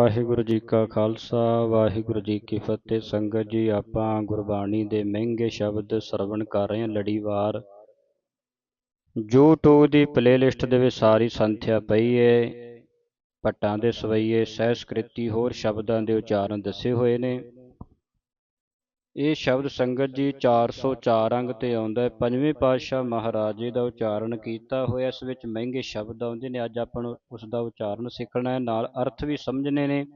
ਵਾਹਿਗੁਰੂ ਜੀ ਕਾ ਖਾਲਸਾ, ਵਾਹਿਗੁਰੂ ਜੀ ਕੀ ਫਤਿਹ। ਸੰਗਤ ਜੀ, ਆਪਾਂ ਗੁਰਬਾਣੀ ਦੇ ਮਹਿੰਗੇ ਸ਼ਬਦ ਸਰਵਣ ਕਰ ਰਹੇ ਹਾਂ ਲੜੀਵਾਰ। YouTube ਦੀ ਪਲੇਲਿਸਟ ਦੇ ਵਿੱਚ ਸਾਰੀ ਸੰਥਿਆ ਪਈ ਹੈ ਪੱਟਾਂ ਦੇ ਸਵਈਏ ਸਹਿਸਕ੍ਰਿਤੀ ਹੋਰ ਸ਼ਬਦਾਂ ਦੇ ਉਚਾਰਨ ਦੱਸੇ ਹੋਏ ਨੇ। ਇਹ ਸ਼ਬਦ ਸੰਗਤ ਜੀ 404 ਅੰਗ ਤੇ ਆਉਂਦਾ ਹੈ। ਪੰਜਵੇਂ ਪਾਤਸ਼ਾਹ ਮਹਾਰਾਜ ਜੀ ਦਾ ਉਚਾਰਨ ਕੀਤਾ ਹੋਇਆ, ਇਸ ਵਿੱਚ ਮਹਿੰਗੇ ਸ਼ਬਦ ਆਉਂਦੇ ਨੇ। ਅੱਜ ਆਪਾਂ ਨੂੰ ਉਸ ਦਾ ਉਚਾਰਨ ਸਿੱਖਣਾ ਹੈ। ਨਾਲ ਅਰਥ ਵੀ ਸਮਝਣੇ ਨੇ।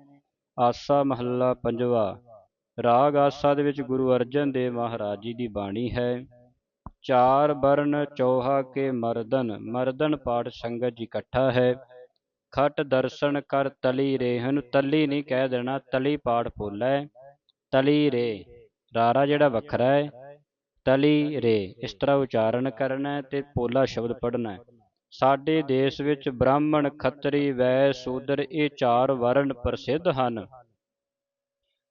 ਆਸਾ ਮਹੱਲਾ ਪੰਜਵਾ। ਰਾਗ ਆਸਾ ਦੇ ਵਿੱਚ ਗੁਰੂ ਅਰਜਨ ਦੇਵ ਮਹਾਰਾਜ ਜੀ ਦੀ ਬਾਣੀ ਹੈ। ਚਾਰ ਬਰਨ ਚੌਹਾ ਕੇ ਮਰਦਨ। ਮਰਦਨ ਪਾਠ ਸੰਗਤ ਜੀ ਇਕੱਠਾ ਹੈ। ਖਟ ਦਰਸ਼ਨ ਕਰ ਤਲੀ ਰੇਹਨ। ਤਲੀ ਨਹੀਂ ਕਹਿ ਦੇਣਾ, ਤਲੀ ਪਾਠ ਫੁੱਲ ਹੈ। ਤਲੀ ਰੇ। ਰਾਰਾ ਜਿਹੜਾ ਵੱਖਰਾ ਹੈ ਤਲੀ ਰੇ, ਇਸ ਤਰ੍ਹਾਂ ਉਚਾਰਨ ਕਰਨਾ ਤੇ ਪੋਲਾ ਸ਼ਬਦ ਪੜ੍ਹਨਾ ਸਾਡੇ ਦੇਸ਼ ਵਿੱਚ ਬ੍ਰਾਹਮਣ, ਖੱਤਰੀ ਵੈ ਸੂਦਰ, ਇਹ ਚਾਰ ਵਰਣ ਪ੍ਰਸਿੱਧ ਹਨ।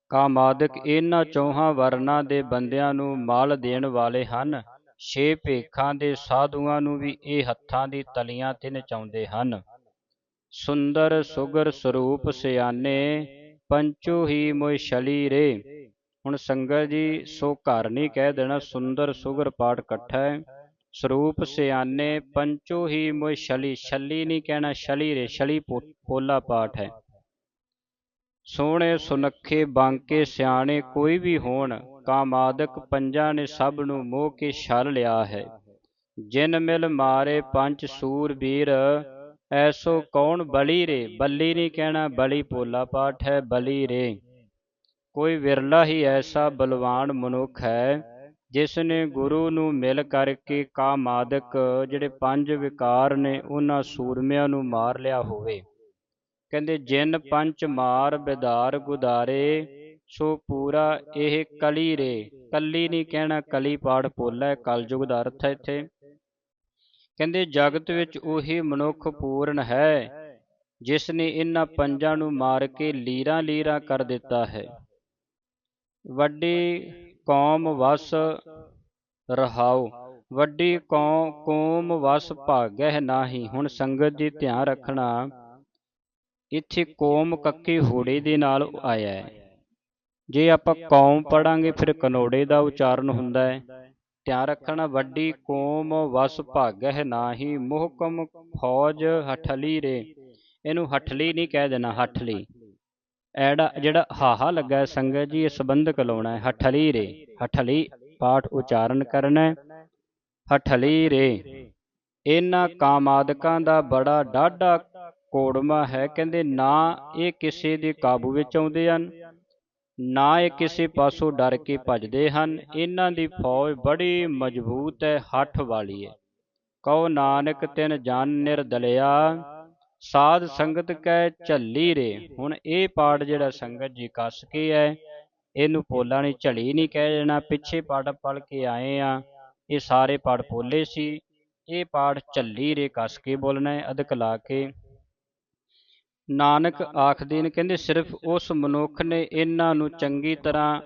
ਕਾਮਾਦਿਕ ਇਹਨਾਂ ਚੌਹਾਂ ਵਰਨਾਂ ਦੇ ਬੰਦਿਆਂ ਨੂੰ ਮਾਲ ਦੇਣ ਵਾਲੇ ਹਨ। ਛੇ ਭੇਖਾਂ ਦੇ ਸਾਧੂਆਂ ਨੂੰ ਵੀ ਇਹ ਹੱਥਾਂ ਦੀ ਤਲੀਆਂ ਤੇ ਨਚਾਉਂਦੇ ਹਨ। ਸੁੰਦਰ ਸੁਗਰ ਸਰੂਪ ਸਿਆਨੇ ਪੰਚੋ ਹੀ ਮੋਇ ਛਲੀ ਰੇ। ਹੁਣ ਸੰਗਤ ਜੀ, ਸੋ ਘਰ ਨਹੀਂ ਕਹਿ ਦੇਣਾ ਸੁੰਦਰ ਸੁਗਰ ਪਾਠ ਇਕੱਠਾ ਹੈ। ਸਰੂਪ ਸਿਆਨੇ ਪੰਚੋ ਹੀ ਮੋਇ ਛਲੀ ਛਲੀ ਨਹੀਂ ਕਹਿਣਾ ਛਲੀ ਰੇ ਛਲੀ ਪੋਲਾ ਪਾਠ ਹੈ। ਸੋਹਣੇ ਸੁਨੱਖੇ ਬਾਂਕੇ ਸਿਆਣੇ ਕੋਈ ਵੀ ਹੋਣ ਕਾਮਾਦਕ ਪੰਜਾਂ ਨੇ ਸਭ ਨੂੰ ਮੋਹ ਕੇ ਛਲ ਲਿਆ ਹੈ। ਜਿਨ ਮਿਲ ਮਾਰੇ ਪੰਜ ਸੂਰਵੀਰ ਐਸੋ ਕੌਣ ਬਲੀ ਰੇ? ਬੱਲੀ ਨਹੀਂ ਕਹਿਣਾ ਬਲੀ ਪੋਲਾ ਪਾਠ ਹੈ, ਬਲੀ ਰੇ। ਕੋਈ ਵਿਰਲਾ ਹੀ ਐਸਾ ਬਲਵਾਨ ਮਨੁੱਖ ਹੈ ਜਿਸ ਨੇ ਗੁਰੂ ਨੂੰ ਮਿਲ ਕਰਕੇ ਕਾਮਾਦਕ ਜਿਹੜੇ ਪੰਜ ਵਿਕਾਰ ਨੇ ਉਹਨਾਂ ਸੂਰਮਿਆਂ ਨੂੰ ਮਾਰ ਲਿਆ ਹੋਵੇ। ਕਹਿੰਦੇ, ਜਿਨ ਪੰਚ ਮਾਰ ਬਿਦਾਰ ਗੁਦਾਰੇ, ਸੋ ਪੂਰਾ ਇਹ ਕਲੀ ਰੇ। ਕੱਲੀ ਨਹੀਂ ਕਹਿਣਾ, ਕਲੀ ਪਾੜ ਪੋਲਾ ਹੈ, ਕਲਯੁਗ ਦਾ ਅਰਥ ਹੈ ਇੱਥੇ। ਕਹਿੰਦੇ, ਜਗਤ ਵਿੱਚ ਉਹੀ ਮਨੁੱਖ ਪੂਰਨ ਹੈ ਜਿਸ ਨੇ ਇਹਨਾਂ ਪੰਜਾਂ ਨੂੰ ਮਾਰ ਕੇ ਲੀਰਾਂ ਲੀਰਾਂ ਕਰ ਦਿੱਤਾ ਹੈ। ਵੱਡੀ ਕੌਮ ਵਸ ਰਹਾਉ। ਵੱਡੀ ਕੌਮ ਵਸ ਭਾਗਹਿ ਨਾਹੀ। ਹੁਣ ਸੰਗਤ ਜੀ ਧਿਆਨ ਰੱਖਣਾ, ਇੱਥੇ ਕੌਮ ਕੱਕੀ ਹੋੜੇ ਦੇ ਨਾਲ ਆਇਆ ਹੈ। ਜੇ ਆਪਾਂ ਕੌਮ ਪੜਾਂਗੇ ਫਿਰ ਕਨੋੜੇ ਦਾ ਉਚਾਰਨ ਹੁੰਦਾ ਹੈ। ਧਿਆਨ ਰੱਖਣਾ, ਵੱਡੀ ਕੌਮ ਵਸ ਭਾਗਹਿ ਨਾਹੀ। ਮੁਹਕਮ ਫੌਜ ਹਠਲੀ ਰੇ। ਇਹਨੂੰ ਹਠਲੀ ਨਹੀਂ ਕਹਿ ਦੇਣਾ, ਹਠਲੀ। ਐੜਾ ਜਿਹੜਾ ਹਾਹਾ ਲੱਗਾ ਹੈ, ਸੰਗਤ ਜੀ, ਇਹ ਸੰਬੰਧਕ ਲਾਉਣਾ ਹੈ। ਹਠਲੀ ਰੇ, ਹਠਲੀ ਪਾਠ ਉਚਾਰਨ ਕਰਨਾ ਹੈ। ਹਠਲੀ ਰੇ, ਇਹਨਾਂ ਕਾਮਾਦਕਾਂ ਦਾ ਬੜਾ ਡਾਢਾ ਕੋੜਮਾ ਹੈ। ਕਹਿੰਦੇ ਨਾ ਇਹ ਕਿਸੇ ਦੇ ਕਾਬੂ ਵਿੱਚ ਆਉਂਦੇ ਹਨ, ਨਾ ਇਹ ਕਿਸੇ ਪਾਸੋਂ ਡਰ ਕੇ ਭੱਜਦੇ ਹਨ। ਇਹਨਾਂ ਦੀ ਫੌਜ ਬੜੀ ਮਜ਼ਬੂਤ ਹੈ, ਹੱਠ ਵਾਲੀ ਹੈ। ਕਉ ਨਾਨਕ, ਤਿਨ ਜਨ ਨਿਰਦਲਿਆ ਸਾਧ ਸੰਗਤ ਕੈ ਝੱਲੀ ਰੇ। ਹੁਣ ਇਹ ਪਾਠ ਜਿਹੜਾ ਸੰਗਤ ਜੀ ਕੱਸ ਕੇ ਹੈ ਇਹਨੂੰ ਪੋਲਾ ਨਹੀਂ ਝੜੀ ਨਹੀਂ ਕਹਿ ਦੇਣਾ। ਪਿੱਛੇ ਪਾਠ ਪੜ ਕੇ ਆਏ ਆ। ਇਹ ਸਾਰੇ ਪਾਠ ਪੋਲੇ ਸੀ। ਇਹ ਪਾਠ ਝੱਲੀ ਰੇ ਕੱਸ ਕੇ ਬੋਲਣਾ ਹੈ ਅਧਿਕ ਲਾ ਕੇ। ਨਾਨਕ ਆਖਦੇ ਨੇ, ਕਹਿੰਦੇ ਸਿਰਫ ਉਸ ਮਨੁੱਖ ਨੇ ਇਹਨਾਂ ਨੂੰ ਚੰਗੀ ਤਰ੍ਹਾਂ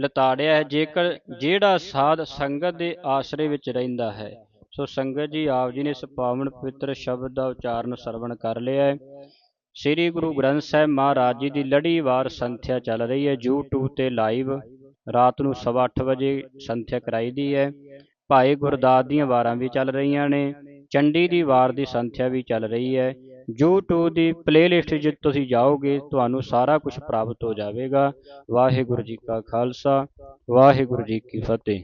ਲਤਾੜਿਆ ਹੈ, ਜੇਕਰ ਜਿਹੜਾ ਸਾਧ ਸੰਗਤ ਦੇ ਆਸਰੇ ਵਿੱਚ ਰਹਿੰਦਾ ਹੈ। ਸੋ ਸੰਗਤ ਜੀ, ਆਪ ਜੀ ਨੇ ਇਸ ਪਾਵਨ ਪਵਿੱਤਰ ਸ਼ਬਦ ਦਾ ਉਚਾਰਨ ਸਰਵਣ ਕਰ ਲਿਆ ਹੈ। ਸ੍ਰੀ ਗੁਰੂ ਗ੍ਰੰਥ ਸਾਹਿਬ ਮਹਾਰਾਜ ਜੀ ਦੀ ਲੜੀਵਾਰ ਸੰਥਿਆ ਚੱਲ ਰਹੀ ਹੈ। YouTube ਤੇ ਲਾਈਵ ਰਾਤ ਨੂੰ 8:30 ਵਜੇ ਸੰਥਿਆ ਕਰਾਈ ਦੀ ਹੈ। ਭਾਈ ਗੁਰਦਾਸ ਦੀਆਂ ਵਾਰਾਂ ਵੀ ਚੱਲ ਰਹੀਆਂ ਨੇ। ਚੰਡੀ ਦੀ ਵਾਰ ਦੀ ਸੰਥਿਆ ਵੀ ਚੱਲ ਰਹੀ ਹੈ। YouTube ਦੀ ਪਲੇਲਿਸਟ 'ਚ ਤੁਸੀਂ ਜਾਓਗੇ, ਤੁਹਾਨੂੰ ਸਾਰਾ ਕੁਝ ਪ੍ਰਾਪਤ ਹੋ ਜਾਵੇਗਾ। ਵਾਹਿਗੁਰੂ ਜੀ ਕਾ ਖਾਲਸਾ, ਵਾਹਿਗੁਰੂ ਜੀ ਕੀ ਫਤਿਹ।